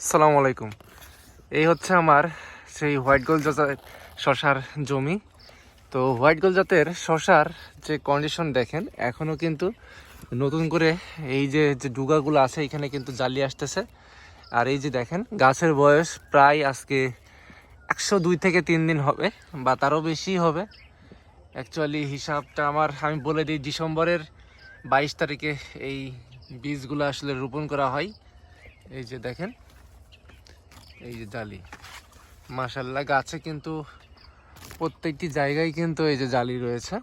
আসসালামু আলাইকুম। এই হচ্ছে আমার সেই হোয়াইট গোল জাতের শশার জমি। তো হোয়াইট গোল জাতের শশার যে কন্ডিশন দেখেন এখনও কিন্তু নতুন করে এই যে যে ডুগাগুলো আছে, এখানে কিন্তু জ্বালিয়ে আসতেছে। আর এই যে দেখেন, গাছের বয়স প্রায় আজকে একশো দুই থেকে তিন দিন হবে, বা তারও বেশি হবে। অ্যাকচুয়ালি হিসাবটা আমার, আমি বলে দিই, ডিসেম্বরের বাইশ তারিখে এই বীজগুলো আসলে রোপণ করা হয়। এই যে দেখেন এই যে জালি। মাশাল্লাহ গাছে কিন্তু প্রত্যেকটি জায়গায় কিন্তু এই যে জালি রয়েছে।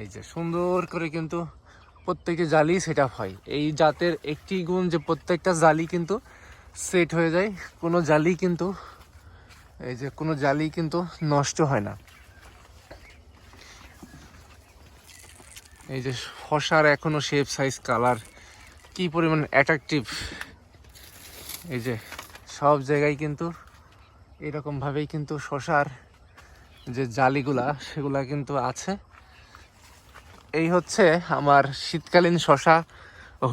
এই যে সুন্দর করে কিন্তু প্রত্যেকটি জালি সেট আপ হয়। এই জাতের একটি গুণ যে প্রত্যেকটা জালি কিন্তু সেট হয়ে যায়, কোনো জালি কিন্তু, এই যে কোনো জালি কিন্তু নষ্ট হয় না। এই যে শশার এখনও শেপ সাইজ কালার কি পরিমাণ অ্যাট্রাকটিভ এই যে সব জায়গায় কিন্তু এরকমভাবেই কিন্তু শশার যে জালিগুলা, সেগুলা কিন্তু আছে। এই হচ্ছে আমার শীতকালীন শশা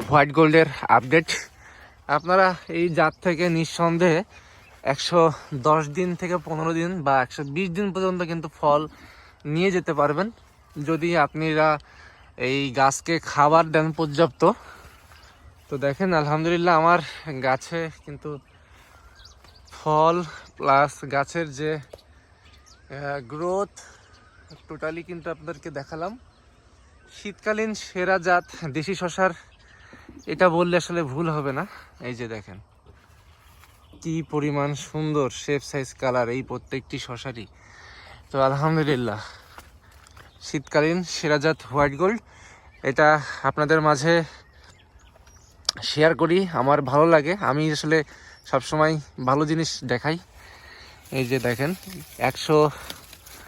হোয়াইট গোল্ডের আপডেট। আপনারা এই জাত থেকে নিঃসন্দেহে একশো দশ দিন থেকে পনেরো দিন বা একশো বিশ দিন পর্যন্ত কিন্তু ফল নিয়ে যেতে পারবেন। যদি আপনারা এই গাছকে খাবার দেন পর্যাপ্ত, তো দেখেন আলহামদুলিল্লাহ আমার গাছে কিন্তু ফল প্লাস গাছের যে গ্রোথ টোটালি কিন্তু আপনাদেরকে দেখালাম। শীতকালীন সেরা জাত দেশি শশার, এটা বললে আসলে ভুল হবে না। এই যে দেখেন, কি পরিমাণ সুন্দর শেপ সাইজ কালার এই প্রত্যেকটি শশারই। তো আলহামদুলিল্লাহ, শীতকালীন সেরাজাত হোয়াইট গোল্ড। এটা আপনাদের মাঝে শেয়ার করি, আমার ভালো লাগে। আমি আসলে সবসময় ভালো জিনিস দেখাই। এই যে দেখেন একশো